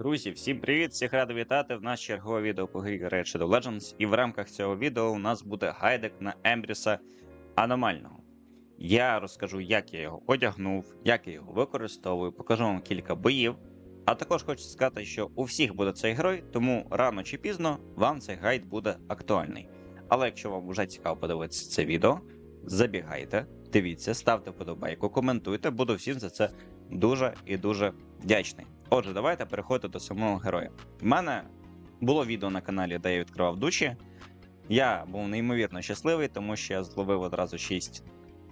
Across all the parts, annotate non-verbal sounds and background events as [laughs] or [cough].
Друзі, всім привіт! Всіх радий вітати в наш чергове відео по грі Red Legends. І в рамках цього відео у нас буде гайдик на Ембріса Аномального. Я розкажу, як я його одягнув, як я його використовую, покажу вам кілька боїв. А також хочу сказати, що у всіх буде цей герой, тому рано чи пізно вам цей гайд буде актуальний. Але якщо вам вже цікаво подивитися це відео, забігайте, дивіться, ставте вподобайку, коментуйте, буду всім за це дуже і дуже вдячний. Отже, давайте переходити до самого героя. В мене було відео на каналі, де я відкривав душі. Я був неймовірно щасливий, тому що я зловив одразу 6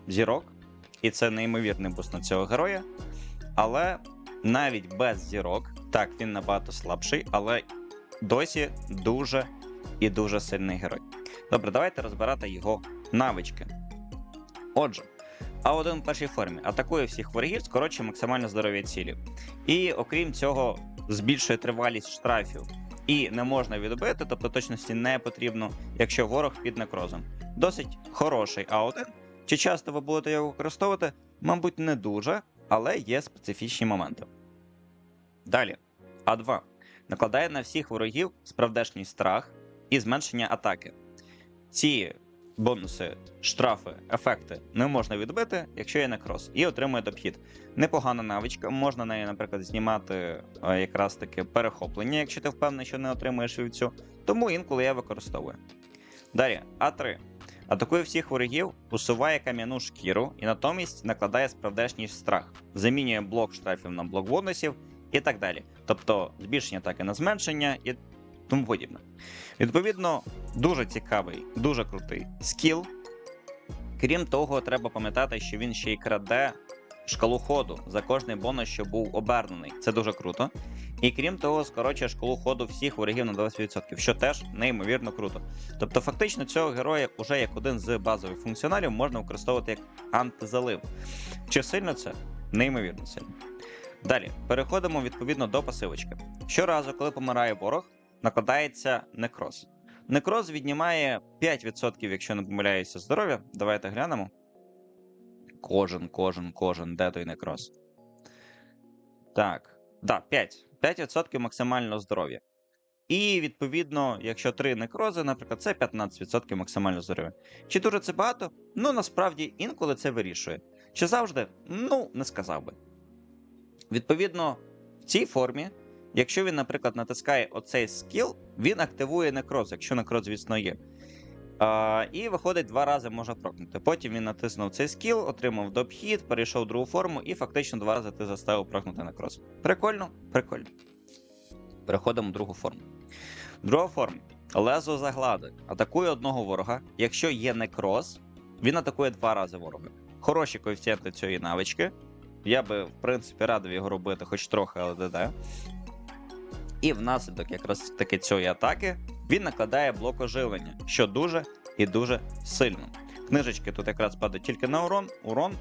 зірок, і це неймовірний буст на цього героя. Але навіть без зірок, так, він набагато слабший, але досі дуже і дуже сильний герой. Добре, давайте розбирати його навички. Отже, А1 в першій формі атакує всіх ворогів, скорочує максимальне здоров'я цілі. І окрім цього, збільшує тривалість штрафів. І не можна відбити, тобто точності не потрібно, якщо ворог під некрозом. Досить хороший А1. Чи часто ви будете його використовувати? Мабуть, не дуже, але є специфічні моменти. Далі, А2 накладає на всіх ворогів справдешній страх і зменшення атаки. Ці бонуси, штрафи, ефекти не можна відбити, якщо є некроз, і отримує обхід. Непогана навичка, можна нею, наприклад, знімати е, якраз таки перехоплення, якщо ти впевнений, що не отримуєш вівцю. Тому інколи я використовую. Далі, А3. Атакує всіх ворогів, усуває кам'яну шкіру і натомість накладає справдешній страх, замінює блок штрафів на блок бонусів і так далі. Тобто збільшення атаки на зменшення і тому подібне. Відповідно, дуже цікавий, дуже крутий скіл. Крім того, треба пам'ятати, що він ще й краде шкалу ходу за кожний бонус, що був обернений. Це дуже круто. І крім того, скорочує шкалу ходу всіх ворогів на 20%, що теж неймовірно круто. Тобто, фактично, цього героя уже як один з базових функціоналів можна використовувати як антизалив. Чи сильно це? Неймовірно сильно. Далі переходимо відповідно до пасивочки. Щоразу, коли помирає ворог, накладається некроз. Некроз віднімає 5%, якщо не помиляюся, здоров'я. Давайте глянемо. Кожен, кожен, кожен, де той некроз. Так, да, 5. 5% максимального здоров'я. І відповідно, якщо 3 некрози, наприклад, це 15% максимального здоров'я. Чи дуже це багато? Ну насправді інколи це вирішує. Чи завжди? Ну, не сказав би. Відповідно, в цій формі, якщо він, наприклад, натискає оцей скіл, він активує некроз, якщо некроз, звісно, є. А, і виходить, два рази може прокнути. Потім він натиснув цей скіл, отримав допхід, перейшов в другу форму, і фактично два рази ти заставив прокнути некроз. Прикольно? Прикольно. Переходимо в другу форму. Друга форма. Лезо заглади. Атакує одного ворога. Якщо є некроз, він атакує два рази ворога. Хороші коефіцієнти цієї навички. Я би, в принципі, радив його робити хоч трохи, але ДД. І внаслідок якраз таки цієї атаки він накладає блок оживлення, що дуже і дуже сильно. Книжечки тут якраз падають тільки на урон. Урон,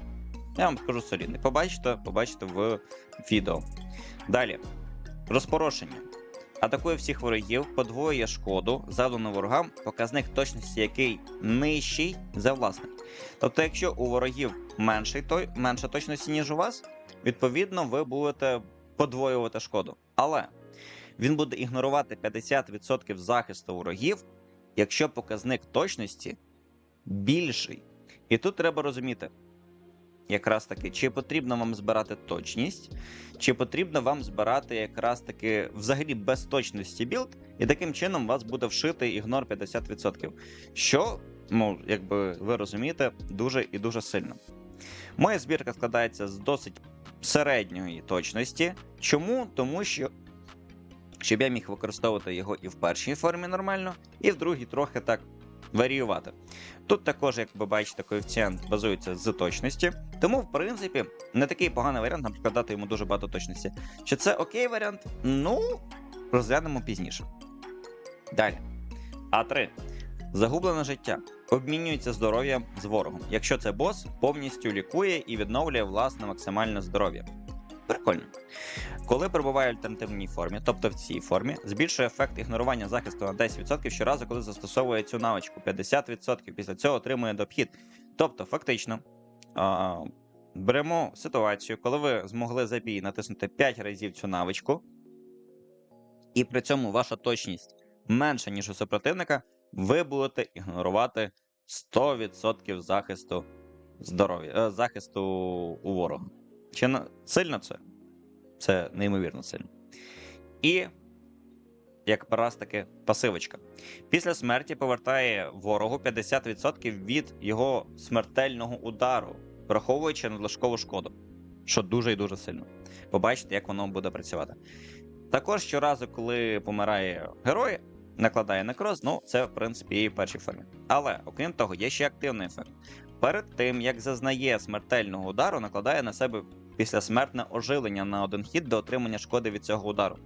я вам скажу солідний. Побачите, побачите в відео. Далі. Розпорошення. Атакує всіх ворогів, подвоює шкоду, завдану ворогам, показник точності, який нижчий за власний. Тобто, якщо у ворогів менший той, менша точності, ніж у вас, відповідно, ви будете подвоювати шкоду. Але він буде ігнорувати 50% захисту ворогів, якщо показник точності більший. І тут треба розуміти, якраз таки, чи потрібно вам збирати точність, чи потрібно вам збирати якраз таки взагалі без точності білд, і таким чином у вас буде вшитий ігнор 50%. Що, ну, якби ви розумієте, дуже і дуже сильно. Моя збірка складається з досить середньої точності. Чому? Тому що. Щоб я міг використовувати його і в першій формі нормально, і в другій трохи так варіювати. Тут також, як ви бачите, коефіцієнт базується з точності, тому, в принципі, не такий поганий варіант, наприклад, дати йому дуже багато точності. Чи це окей варіант? Ну, розглянемо пізніше. Далі. А3. Загублене життя. Обмінюється здоров'ям з ворогом. Якщо це бос, повністю лікує і відновлює власне максимальне здоров'я. Прикольно. Коли перебуває в альтернативній формі, тобто в цій формі, збільшує ефект ігнорування захисту на 10% щоразу, коли застосовує цю навичку 50%, після цього отримує допхід. Тобто, фактично, беремо ситуацію, коли ви змогли за бій натиснути 5 разів цю навичку, і при цьому ваша точність менша, ніж у супротивника, ви будете ігнорувати 100% захисту здоров'я, е, захисту у ворога. Чи на... сильно це? Це неймовірно сильно. І як раз таки пасивочка. Після смерті повертає ворогу 50% від його смертельного удару, враховуючи надлишкову шкоду, що дуже і дуже сильно. Побачите, як воно буде працювати. Також щоразу, коли помирає герой, накладає некроз, ну це в принципі і в першій формі. Але окрім того, є ще активний ефект. Перед тим як зазнає смертельного удару, накладає на себе післясмертне оживлення на один хід до отримання шкоди від цього удару.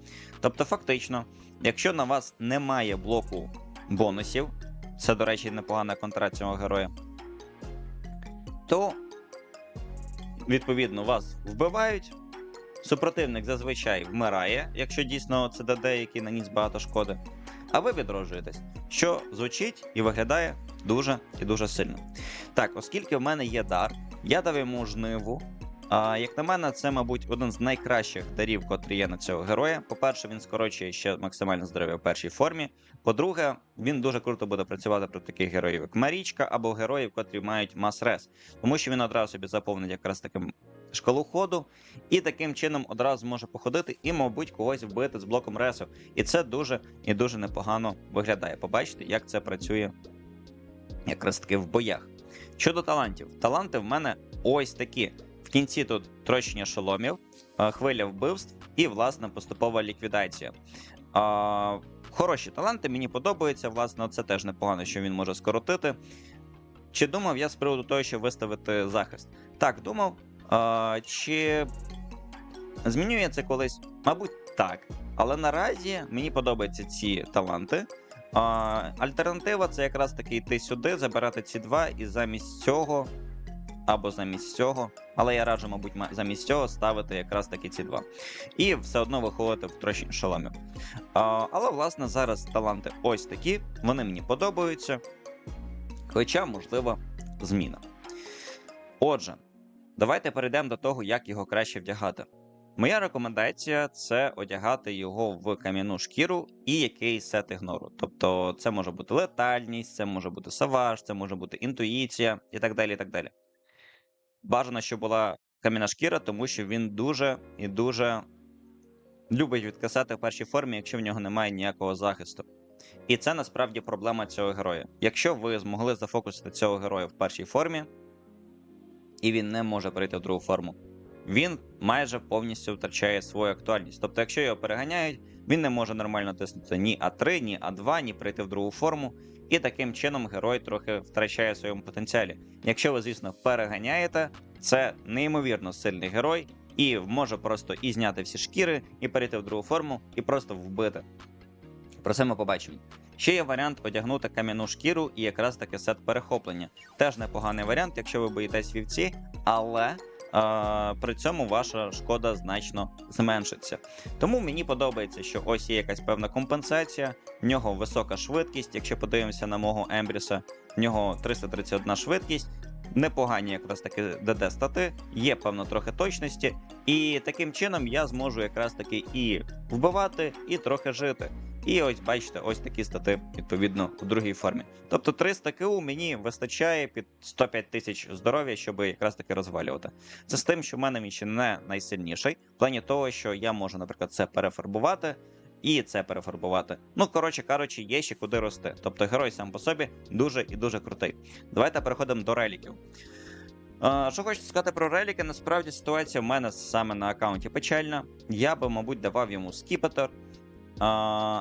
Тобто, фактично, якщо на вас немає блоку бонусів, це, до речі, непогана контра цього героя, то відповідно вас вбивають. Супротивник зазвичай вмирає, якщо дійсно це ДД, який наніс багато шкоди. А ви відроджуєтесь, що звучить і виглядає дуже і дуже сильно. Так, оскільки в мене є дар, я дав йому жниву. А, як на мене, це, мабуть, один з найкращих дарів, котрі є на цього героя. По-перше, він скорочує ще максимальне здоров'я в першій формі. По-друге, він дуже круто буде працювати проти таких героїв, як Марічка або героїв, котрі мають мас-рес, тому що він одразу собі заповнить якраз таким шкалу ходу, і таким чином одразу може походити і, мабуть, когось вбити з блоком ресу. І це дуже і дуже непогано виглядає. Побачите, як це працює якраз таки в боях. Щодо талантів, таланти в мене ось такі. В кінці тут трощення шоломів, е, хвиля вбивств і, власне, поступова ліквідація. Хороші таланти, мені подобаються. Власне, це теж непогано, що він може скоротити. Чи думав я з приводу того, що виставити захист? Так, думав. Чи зміню я це колись? Мабуть, так. Але наразі мені подобаються ці таланти. Альтернатива це якраз таки йти сюди, забирати ці два, і замість цього, або замість цього, але я раджу, мабуть, замість цього ставити якраз таки ці два. І все одно виходити в трощі шоломів. А, але, власне, зараз таланти ось такі, вони мені подобаються. Хоча, можливо, зміна. Отже, давайте перейдемо до того, як його краще вдягати. Моя рекомендація це одягати його в кам'яну шкіру і якийсь сет ігнору. Тобто, це може бути летальність, це може бути саваж, це може бути інтуїція і так далі. і так далі. Бажано, щоб була кам'яна шкіра, тому що він дуже і дуже любить відкасати в першій формі, якщо в нього немає ніякого захисту. І це насправді проблема цього героя. Якщо ви змогли зафокусити цього героя в першій формі, і він не може перейти в другу форму, він майже повністю втрачає свою актуальність. Тобто, якщо його переганяють, він не може нормально тиснути ні А3, ні А2, ні перейти в другу форму. І таким чином герой трохи втрачає в своєму потенціалі. Якщо ви, звісно, переганяєте, це неймовірно сильний герой, і може просто і зняти всі шкіри, і перейти в другу форму, і просто вбити. Про це ми побачимо. Ще є варіант одягнути кам'яну шкіру і якраз таки сет перехоплення. Теж непоганий варіант, якщо ви боїтесь вівці, але при цьому ваша шкода значно зменшиться. Тому мені подобається, що ось є якась певна компенсація, в нього висока швидкість. Якщо подивимося на мого Ембріса, в нього 331 швидкість. Непогані якраз таки ДД стати, є певно трохи точності, і таким чином я зможу якраз таки і вбивати, і трохи жити. І ось бачите, ось такі стати відповідно у другій формі. Тобто 300 КУ мені вистачає під 105 тисяч здоров'я, щоб якраз таки розвалювати. Це з тим, що в мене він ще не найсильніший, в плані того, що я можу, наприклад, це перефарбувати. І це перефарбувати. Ну, коротше кажучи, є ще куди рости. Тобто герой сам по собі дуже і дуже крутий. Давайте переходимо до реліків. Що хочу сказати про реліки, насправді ситуація в мене саме на аккаунті печальна. Я би, мабуть, давав йому скіпетр.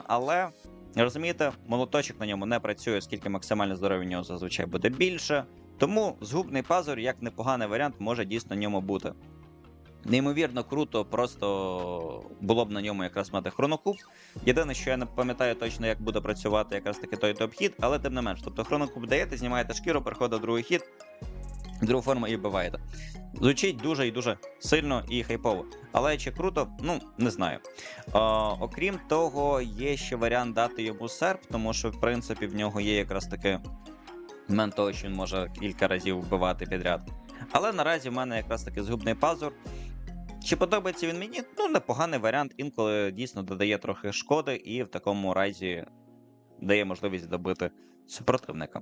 Але розумієте, молоточок на ньому не працює, оскільки максимальне здоров'я в нього зазвичай буде більше. Тому згубний пазур, як непоганий варіант, може дійсно в ньому бути. Неймовірно круто, просто було б на ньому якраз мати хронокуб. Єдине, що я не пам'ятаю точно, як буде працювати якраз таки той топ-хід, але тим не менш. Тобто хронокуб даєте, знімаєте шкіру, переходить другий хід, другу форму і вбиваєте. Звучить дуже і дуже сильно і хайпово. Але чи круто, ну не знаю. Е, окрім того, є ще варіант дати йому серп, тому що в принципі в нього є якраз таки момент того, що він може кілька разів вбивати підряд. Але наразі в мене якраз таки згубний пазур. Чи подобається він мені? Ну, непоганий варіант, інколи дійсно додає трохи шкоди, і в такому разі дає можливість добити супротивника.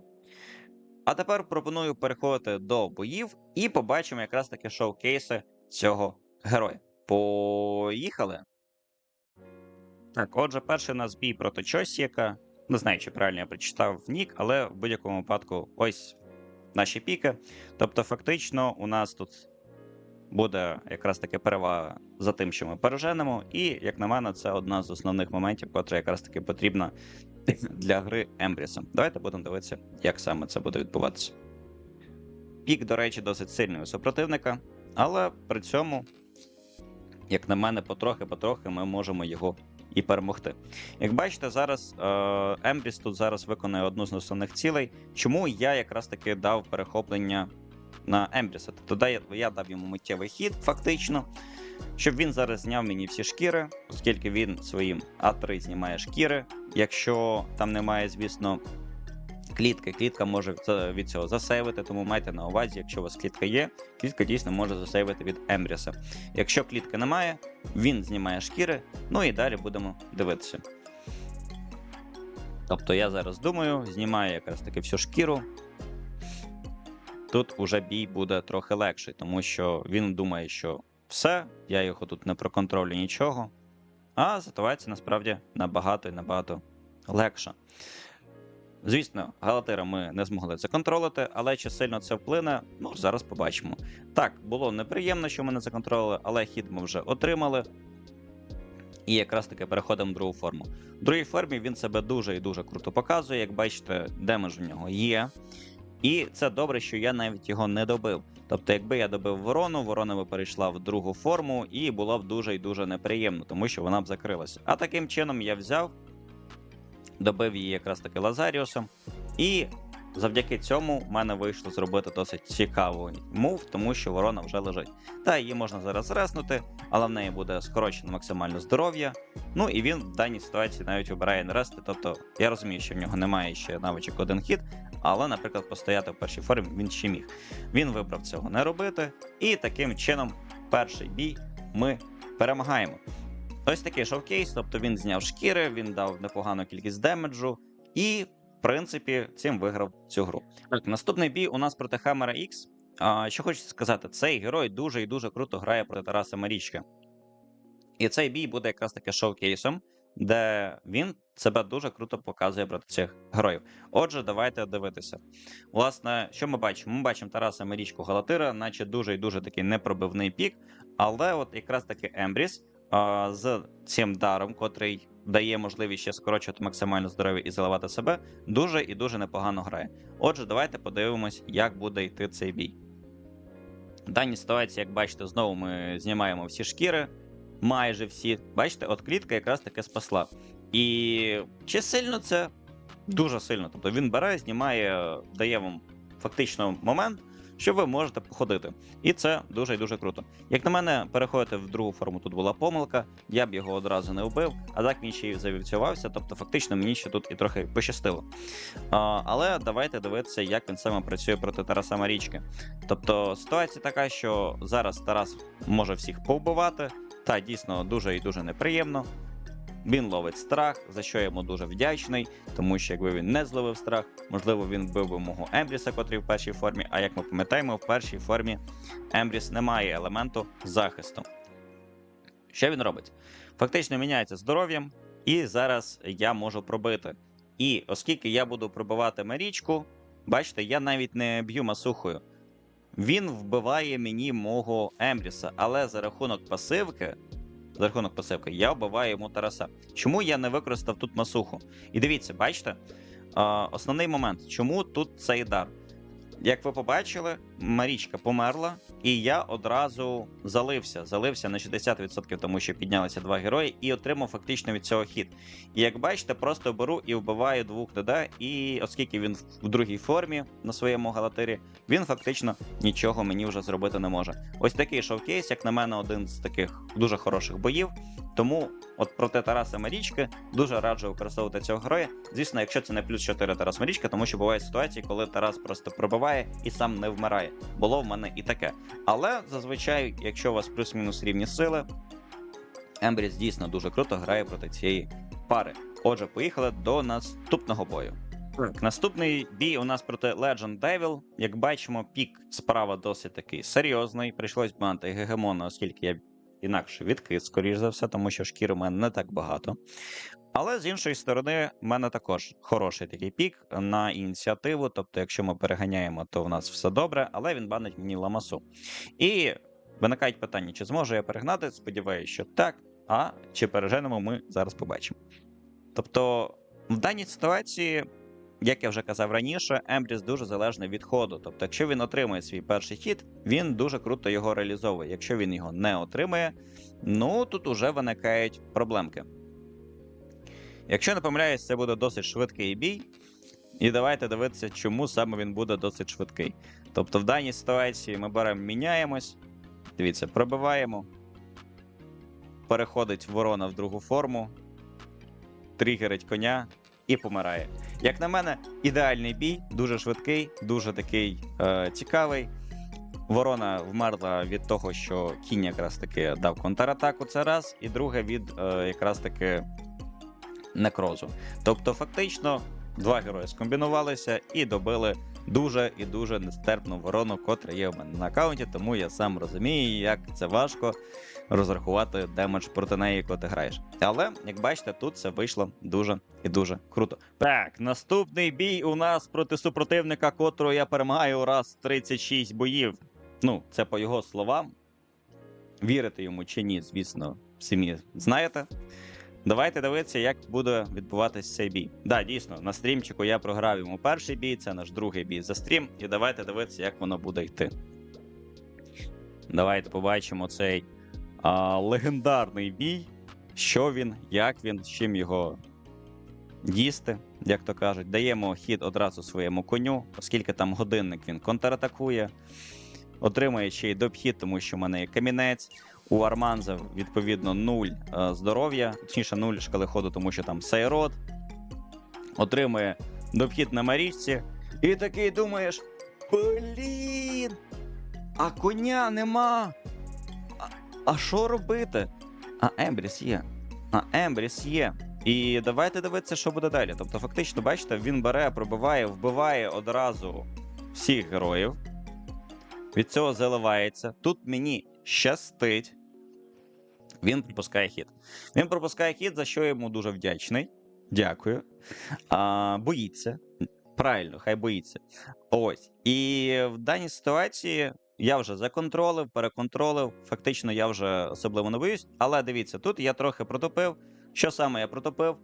А тепер пропоную переходити до боїв і побачимо якраз таки шоу-кейси цього героя. Поїхали! Так, отже, перший у нас бій проти Чосіка. Не знаю, чи правильно я прочитав нік, але в будь-якому випадку ось наші піки. Тобто, фактично, у нас тут буде якраз таки перевага за тим, що ми переженемо. І, як на мене, це одна з основних моментів, котра якраз таки потрібна [laughs] для гри Ембріса. Давайте будемо дивитися, як саме це буде відбуватися. Пік, до речі, досить сильний у супротивника, але при цьому, як на мене, потрохи-потрохи ми можемо його і перемогти. Як бачите, зараз Ембріс тут зараз виконує одну з основних цілей, чому я якраз таки дав перехоплення на Ембріса. Тобто я, я дав йому миттєвий хід, фактично, щоб він зараз зняв мені всі шкіри, оскільки він своїм А3 знімає шкіри. Якщо там немає, звісно, клітки, клітка може від цього засейвити, тому майте на увазі, якщо у вас клітка є, клітка дійсно може засейвити від Ембріса. Якщо клітки немає, він знімає шкіри, ну і далі будемо дивитися. Тобто я зараз думаю, знімаю якраз таки всю шкіру. Тут уже бій буде трохи легший, тому що він думає, що все, я його тут не проконтролю нічого. А ситуація насправді набагато і набагато легша. Звісно, Галатира ми не змогли законтролити, але чи сильно це вплине, ну зараз побачимо. Так, було неприємно, що ми не законтролили, але хід ми вже отримали. І якраз таки переходимо в другу форму. В другій формі він себе дуже і дуже круто показує. Як бачите, демедж у нього є. І це добре, що я навіть його не добив. Тобто, якби я добив ворону, ворона би перейшла в другу форму і було б дуже і дуже неприємно, тому що вона б закрилася. А таким чином я взяв, добив її якраз таки Лазаріусом, і завдяки цьому в мене вийшло зробити досить цікавий мув, тому що ворона вже лежить. Та її можна зараз реснути, але в неї буде скорочено максимально здоров'я. Ну і він в даній ситуації навіть обирає не. Тобто я розумію, що в нього немає ще навичок один хід, але, наприклад, постояти в першій формі він ще міг. Він вибрав цього не робити, і таким чином перший бій ми перемагаємо. Ось такий шовкейс, тобто він зняв шкіри, він дав непогану кількість демеджу, і, в принципі, цим виграв цю гру. Наступний бій у нас проти Хаммера X. Що хочу сказати, цей герой дуже і дуже круто грає проти Тараса Марічка. І цей бій буде якраз таки шоукейсом, де він себе дуже круто показує проти цих героїв. Отже, давайте дивитися. Власне, що ми бачимо? Ми бачимо Тараса Марічку Галатира, наче дуже і дуже такий непробивний пік, але от якраз таки Ембріс а, з цим даром, котрий дає можливість ще скорочувати максимально здоров'я і заливати себе, дуже і дуже непогано грає. Отже, давайте подивимось, як буде йти цей бій. В даній ситуації, як бачите, знову ми знімаємо всі шкіри, майже всі. Бачите, от клітка якраз таки спасла. І чи сильно це? Дуже сильно. Тобто він бере, знімає, дає вам фактично момент, що ви можете походити. І це дуже і дуже круто. Як на мене, переходити в другу форму тут була помилка, я б його одразу не вбив, а так він ще й завівцювався, тобто фактично мені ще тут і трохи пощастило. А, але давайте дивитися, як він саме працює проти Тараса Марічки. Тобто ситуація така, що зараз Тарас може всіх повбивати, та дійсно дуже і дуже неприємно. Він ловить страх, за що я йому дуже вдячний, тому що якби він не зловив страх, можливо, він вбив би мого Ембріса, котрий в першій формі. А як ми пам'ятаємо, в першій формі Ембріс не має елементу захисту. Що він робить? Фактично міняється здоров'ям, і зараз я можу пробити. І оскільки я буду пробивати Марічку, бачите, я навіть не б'ю масухою. Він вбиває мені мого Емріса, але за рахунок пасивки за рахунок пасивки, я вбиваю йому Тараса. Чому я не використав тут масуху? І дивіться, бачите, основний момент, чому тут цей дар? Як ви побачили, Марічка померла, і я одразу залився. Залився на 60%, тому що піднялися два герої, і отримав фактично від цього хід. І як бачите, просто беру і вбиваю двох ТД, і оскільки він в другій формі на своєму галатирі, він фактично нічого мені вже зробити не може. Ось такий шовкейс, як на мене, один з таких дуже хороших боїв. Тому от проти Тараса Марічки дуже раджу використовувати цього героя. Звісно, якщо це не плюс 4 Тарас Марічка, тому що бувають ситуації, коли Тарас просто пробиває і сам не вмирає. Було в мене і таке. Але зазвичай, якщо у вас плюс-мінус рівні сили, Ембріс дійсно дуже круто грає проти цієї пари. Отже, поїхали до наступного бою. Так, наступний бій у нас проти Legend Devil. Як бачимо, пік справа досить такий серйозний. Прийшлось банти гегемона, оскільки я інакше відкис, скоріш за все, тому що шкір у мене не так багато. Але з іншої сторони, в мене також хороший такий пік на ініціативу. Тобто, якщо ми переганяємо, то в нас все добре, але він банить мені ламасу. І виникають питання, чи зможу я перегнати? Сподіваюся, що так. А чи переженемо, ми зараз побачимо. Тобто, в даній ситуації, як я вже казав раніше, Ембріс дуже залежний від ходу. Тобто, якщо він отримує свій перший хід, він дуже круто його реалізовує. Якщо він його не отримує, ну тут уже виникають проблемки. Якщо не помиляюсь, це буде досить швидкий бій. І давайте дивитися, чому саме він буде досить швидкий. Тобто, в даній ситуації ми беремо, міняємось. Дивіться, пробиваємо. Переходить ворона в другу форму, тригерить коня і помирає. Як на мене, ідеальний бій, дуже швидкий, дуже такий е, цікавий. Ворона вмерла від того, що кінь якраз таки дав контратаку. Це раз, і друге від е, якраз таки некрозу. Тобто, фактично, два герої скомбінувалися і добили дуже і дуже нестерпну ворону, котра є в мене на аккаунті, тому я сам розумію, як це важко розрахувати демедж проти неї, коли ти граєш. Але, як бачите, тут це вийшло дуже і дуже круто. Так, наступний бій у нас проти супротивника, котрого я перемагаю раз 36 боїв. Ну, це по його словам. Вірити йому чи ні, звісно, самі знаєте. Давайте дивитися, як буде відбуватися цей бій. Да, дійсно, на стрімчику я програв йому перший бій, це наш другий бій за стрім. І давайте дивитися, як воно буде йти. Давайте побачимо цей а, легендарний бій. Що він, як він, з чим його їсти, як то кажуть. Даємо хід одразу своєму коню, оскільки там годинник він контратакує. Отримує ще й допхід, тому що в мене є камінець. У Арманза, відповідно, 0 е, здоров'я, точніше, 0 шкали ходу, тому що там Сайрод. Отримує допхід на Марічці. І такий думаєш: блін! А коня нема. А що робити? А Ембріс є. А Ембріс є. І давайте дивитися, що буде далі. Тобто, фактично, бачите, він бере, пробиває, вбиває одразу всіх героїв. Від цього заливається. Тут мені щастить. Він пропускає хід. Він пропускає хід, за що я йому дуже вдячний. Дякую. А, боїться. Правильно, хай боїться. Ось. І в даній ситуації я вже законтролив, переконтролив. Фактично, я вже особливо не боюсь. Але дивіться, тут я трохи протопив. Що саме я протопив?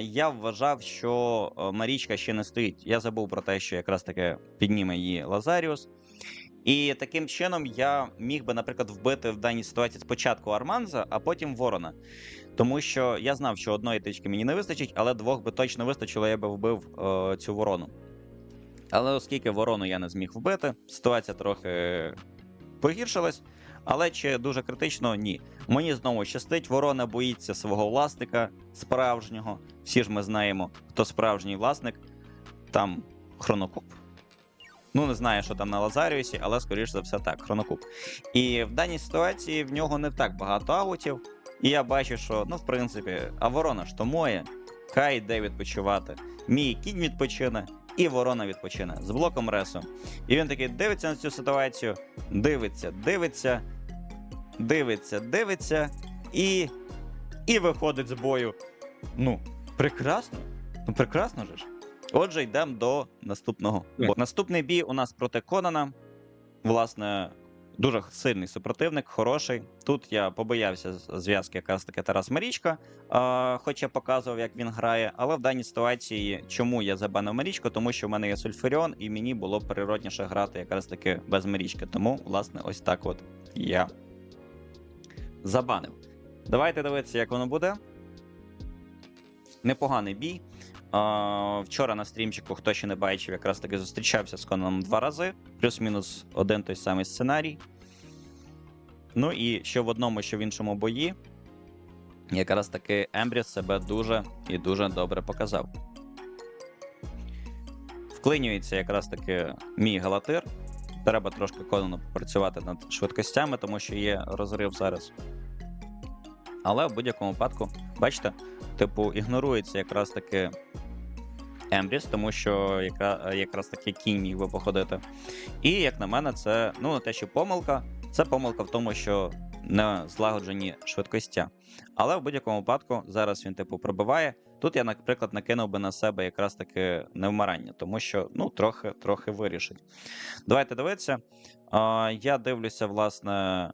Я вважав, що е, Марічка ще не стоїть. Я забув про те, що якраз таки підніме її Лазаріус. І таким чином я міг би, наприклад, вбити в даній ситуації спочатку Арманза, а потім Ворона. Тому що я знав, що одної тички мені не вистачить, але двох би точно вистачило, я би вбив е, цю ворону. Але оскільки ворону я не зміг вбити, ситуація трохи погіршилась. Але чи дуже критично, ні. Мені знову щастить, ворона боїться свого власника справжнього. Всі ж ми знаємо, хто справжній власник. Там хронокуп. Ну, не знаю, що там на Лазаріусі, але скоріш за все так, хронокуп. І в даній ситуації в нього не так багато аутів. І я бачу, що, ну, в принципі, а ворона ж то моє, хай йде відпочивати. Мій кінь відпочине, і ворона відпочине з блоком ресу. І він такий дивиться на цю ситуацію, дивиться, дивиться, дивиться, дивиться, і. і виходить з бою. Ну, прекрасно. Ну, прекрасно же ж. Отже, йдемо до наступного. бою. Наступний бій у нас проти Конана. Власне, дуже сильний супротивник, хороший. Тут я побоявся зв'язки якраз таки Тарас Марічка, хоч я показував, як він грає. Але в даній ситуації, чому я забанив Марічку? Тому що в мене є Сульфуріон, і мені було природніше грати якраз таки без Марічки. Тому, власне, ось так от я забанив. Давайте дивитися, як воно буде. Непоганий бій. Вчора на стрімчику, хто ще не бачив, якраз таки зустрічався з Конаном два рази, плюс-мінус один той самий сценарій. Ну і що в одному, що в іншому бої, якраз таки Ембріс себе дуже і дуже добре показав. Вклинюється якраз таки мій Галатир. Треба трошки кодоно попрацювати над швидкостями, тому що є розрив зараз. Але в будь-якому випадку, бачите, типу, ігнорується якраз таки Ембріс, тому що якраз, якраз таки кінь міг би походити. І, як на мене, це ну, те, що помилка, це помилка в тому, що не злагоджені швидкостя. Але в будь-якому випадку зараз він, типу, пробиває. Тут я, наприклад, накинув би на себе якраз таки невмирання, тому що ну, трохи, трохи вирішить. Давайте дивитися. Я дивлюся, власне,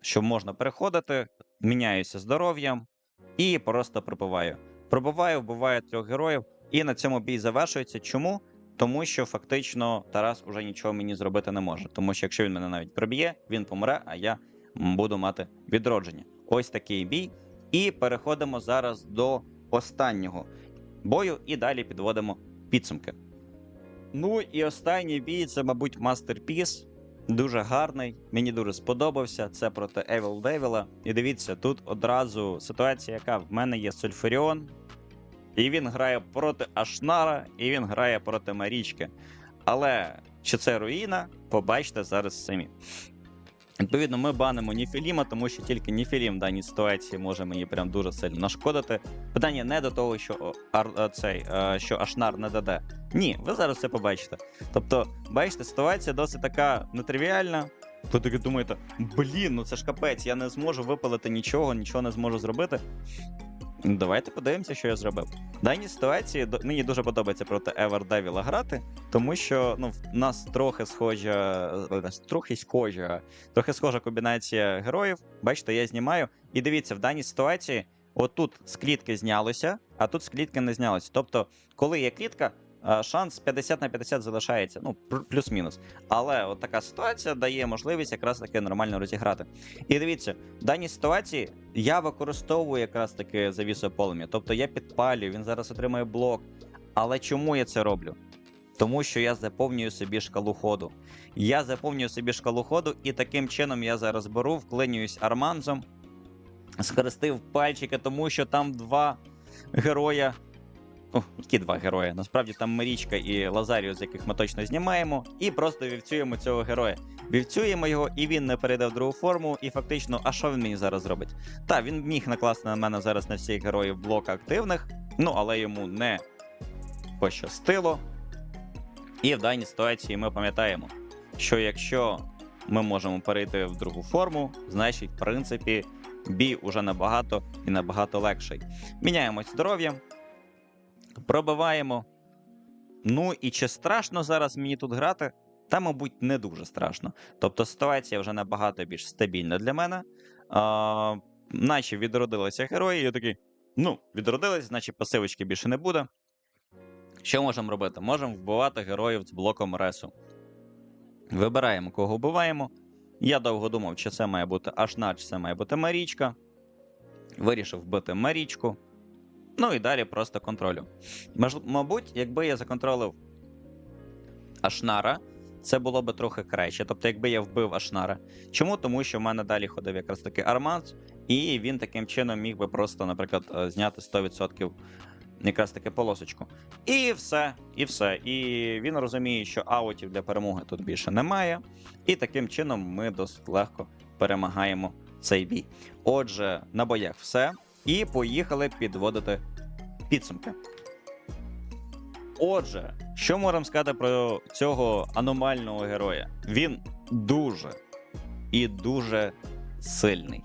що можна переходити, міняюся здоров'ям і просто пробиваю. Пробиваю, вбиваю трьох героїв, і на цьому бій завершується. Чому? Тому що фактично Тарас уже нічого мені зробити не може. Тому що якщо він мене навіть проб'є, він помре, а я буду мати відродження. Ось такий бій. І переходимо зараз до останнього бою, і далі підводимо підсумки. Ну і останній бій це, мабуть, мастерпіс. Дуже гарний, мені дуже сподобався. Це проти Evil Devil. І дивіться, тут одразу ситуація, яка в мене є Сульфуріон, і він грає проти Ашнара, і він грає проти Марічки. Але чи це руїна, побачите зараз самі. Відповідно, ми банимо Ніфіліма, тому що тільки Ніфілім в даній ситуації може мені прям дуже сильно нашкодити. Питання не до того, що е, цей, е, що Ашнар не даде. Ні, ви зараз це побачите. Тобто, бачите, ситуація досить така нетривіальна. Ви таки думаєте, блін, ну це ж капець, я не зможу випалити нічого, нічого не зможу зробити. Ну, Давайте подивимося, що я зробив. В даній ситуації мені дуже подобається проти Everdevil грати, тому що ну, в нас трохи схожа, е, трохи схожа, трохи схожа комбінація героїв. Бачите, я знімаю. І дивіться, в даній ситуації, отут з клітки знялося, а тут з клітки не знялося. Тобто, коли є клітка, е, шанс 50 на 50 залишається, ну, плюс-мінус. Але от така ситуація дає можливість якраз таки нормально розіграти. І дивіться, в даній ситуації я використовую якраз таки завісу полум'я. Тобто я підпалюю, він зараз отримає блок. Але чому я це роблю? Тому що я заповнюю собі шкалу ходу. Я заповнюю собі шкалу ходу, і таким чином я зараз беру, вклинююсь арманзом, схрестив пальчики, тому що там два героя. О, які два герої? Насправді там Марічка і Лазаріо, з яких ми точно знімаємо, і просто вівцюємо цього героя. Вівцюємо його, і він не перейде в другу форму. І фактично, а що він мені зараз зробить? Так, він міг накласти на мене зараз на всіх героїв блок активних, ну але йому не пощастило. І в даній ситуації ми пам'ятаємо, що якщо ми можемо перейти в другу форму, значить, в принципі, бій уже набагато і набагато легший. Міняємось здоров'ям, пробиваємо. Ну і чи страшно зараз мені тут грати? Та, мабуть, не дуже страшно. Тобто ситуація вже набагато більш стабільна для мене. А, наче відродилися герої, я такий. Ну, відродились, значить пасивочки більше не буде. Що можемо робити? Можемо вбивати героїв з блоком ресу. Вибираємо, кого вбиваємо. Я довго думав, чи це має бути Ашна, чи це має бути Марічка. Вирішив вбити Марічку. Ну і далі просто контролю. Мабуть, якби я законтролив Ашнара, це було би трохи краще. Тобто, якби я вбив Ашнара. Чому? Тому що в мене далі ходив якраз таки Арманс, і він таким чином міг би просто, наприклад, е, зняти 100% якраз таки полосочку. І все, і все. І він розуміє, що аутів для перемоги тут більше немає. І таким чином ми досить легко перемагаємо цей бій. Отже, на боях все. І поїхали підводити підсумки. Отже, що можемо сказати про цього аномального героя? Він дуже і дуже сильний.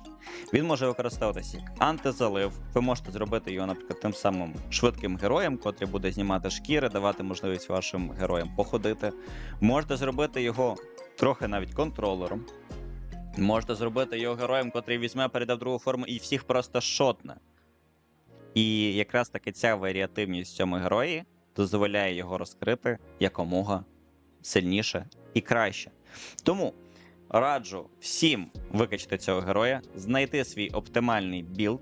Він може використовуватися як антизалив. Ви можете зробити його, наприклад, тим самим швидким героєм, котрий буде знімати шкіри, давати можливість вашим героям походити. Можете зробити його трохи навіть контролером. Можете зробити його героєм, котрий візьме, перейде в другу форму і всіх просто шотне. І якраз таки ця варіативність в цьому герої дозволяє його розкрити якомога сильніше і краще. Тому раджу всім викачати цього героя, знайти свій оптимальний білд.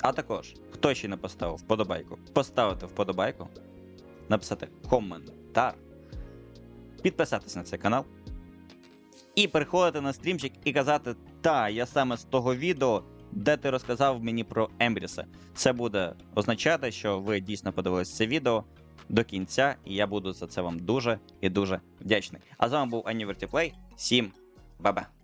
А також, хто ще не поставив вподобайку, поставити вподобайку, написати коментар, підписатись на цей канал і приходити на стрімчик і казати: Та, я саме з того відео, де ти розказав мені про Ембріса. Це буде означати, що ви дійсно подивилися це відео до кінця, і я буду за це вам дуже і дуже вдячний. А з вами був Ані Вертіплей. Всім ба-ба!